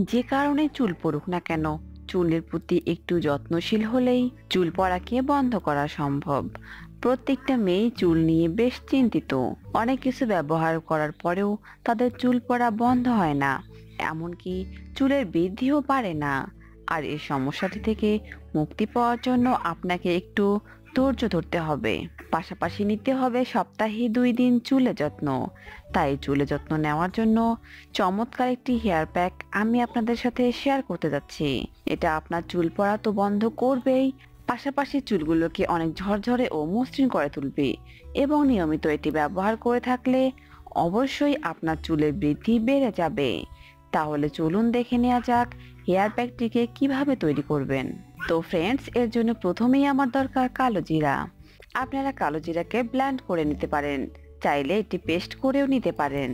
যে কারণে চুল পড়ুক না কেন, চুলের প্রতি একটু যত্নশীল হলেই চুল পড়াকে বন্ধ করা সম্ভব। প্রত্যেকটা মেয়ে চুল নিয়ে বেশ চিন্তিত। অনেক কিছু ব্যবহার করার পরেও তাদের চুল পড়া বন্ধ হয় না, এমনকি চুলের বৃদ্ধিও পারে না। আর এই সমস্যাটি থেকে মুক্তি পাওয়ার জন্য আপনাকে একটু ধৈর্য ধরতে হবে। পাশাপাশি নিতে হবে সপ্তাহে দুই দিন চুলে যত্ন। তাই চুলে যত্ন নেওয়ার জন্য চমৎকার একটি হেয়ার প্যাক আমি আপনাদের সাথে শেয়ার করতে যাচ্ছি। এটা আপনার চুল পড়া তো বন্ধ করবেই। পাশাপাশি চুলগুলোকে অনেক ঝরঝরে ও মসৃণ করে তুলবে এবং নিয়মিত এটি ব্যবহার করে থাকলে অবশ্যই আপনার চুলের বৃদ্ধি বেড়ে যাবে। তাহলে চলুন দেখে নেওয়া যাক হেয়ার প্যাকটিকে কীভাবে তৈরি করবেন। তো ফ্রেন্ডস এর জন্য প্রথমেই আমার দরকার কালো জিরা। আপনারা কালো জিরাকে ব্ল্যান্ড করে নিতে পারেন, চাইলে এটি পেস্ট করেও নিতে পারেন।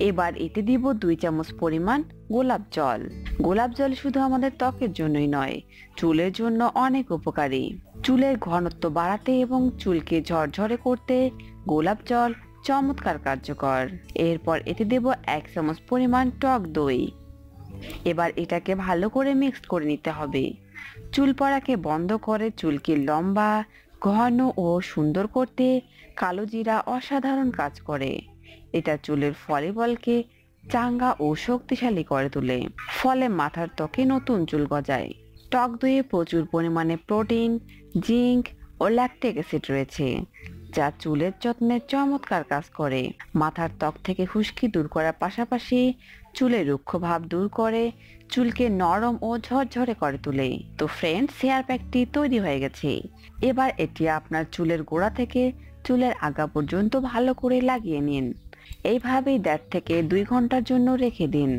এবার এতে দিব দুই চামচ পরিমাণ গোলাপ জল। গোলাপ জল শুধু আমাদের ত্বকের জন্যই নয়, চুলের জন্য অনেক উপকারী। চুলের ঘনত্ব বাড়াতে এবং চুলকে ঝরঝরে করতে গোলাপ জল চমৎকার কার্যকর। এরপর এতে দেব এক চামচ পরিমাণ টক দই। এবার এটাকে ভালো করে মিক্স করে নিতে হবে। চুল পড়াকে বন্ধ করে চুলকে লম্বা, ঘন ও সুন্দর করতে কালো জিরা অসাধারণ কাজ করে। এটা চুলের ফলিবলকে চাঙ্গা ও শক্তিশালী করে তোলে। ফলে মাথার ত্বকে নতুন চুল গজায়। টক দইয়ে প্রচুর পরিমাণে প্রোটিন, জিঙ্ক ও ল্যাকটিক অ্যাসিড রয়েছে। যা চুলের যত্নে চমৎকার কাজ করে। মাথার ত্বক থেকে খুশকি দূর করার পাশাপাশি চুলের রুক্ষ ভাব দূর করে, চুলকে নরম ও ঝরঝরে করে তোলে। তো ফ্রেন্ডস হেয়ার প্যাকটি তৈরি হয়ে গেছে। এবার এটি আপনার চুলের গোড়া থেকে চুলের আগা পর্যন্ত ভালো করে লাগিয়ে নিন। এইভাবেই দেড় থেকে দুই ঘণ্টার জন্য রেখে দিন।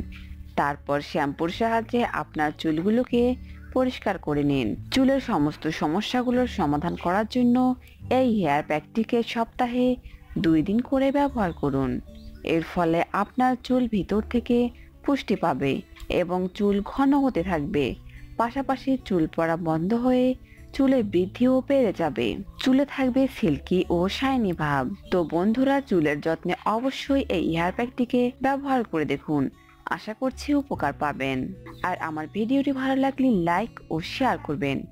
তারপর শ্যাম্পুর সাহায্যে আপনার চুলগুলোকে পরিষ্কার করে নিন। চুলের সমস্ত সমস্যাগুলোর সমাধান করার জন্য এই হেয়ার প্যাকটিকে সপ্তাহে দুই দিন করে ব্যবহার করুন। এর ফলে আপনার চুল ভিতর থেকে পুষ্টি পাবে এবং চুল ঘন হতে থাকবে। পাশাপাশি চুল পড়া বন্ধ হয়ে চুলের বৃদ্ধিও বেড়ে যাবে। চুলে থাকবে সিল্কি ও শাইনি ভাব। তো বন্ধুরা, চুলের যত্নে অবশ্যই এই হেয়ার প্যাকটিকে ব্যবহার করে দেখুন। আশা করছি উপকার পাবেন। আর আমার ভিডিওটি ভালো লাগলে লাইক ও শেয়ার করবেন।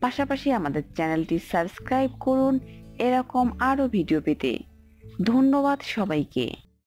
পাশাপাশি আমাদের চ্যানেলটি সাবস্ক্রাইব করুন। এরকম আরও ভিডিও পেতে। ধন্যবাদ সবাইকে।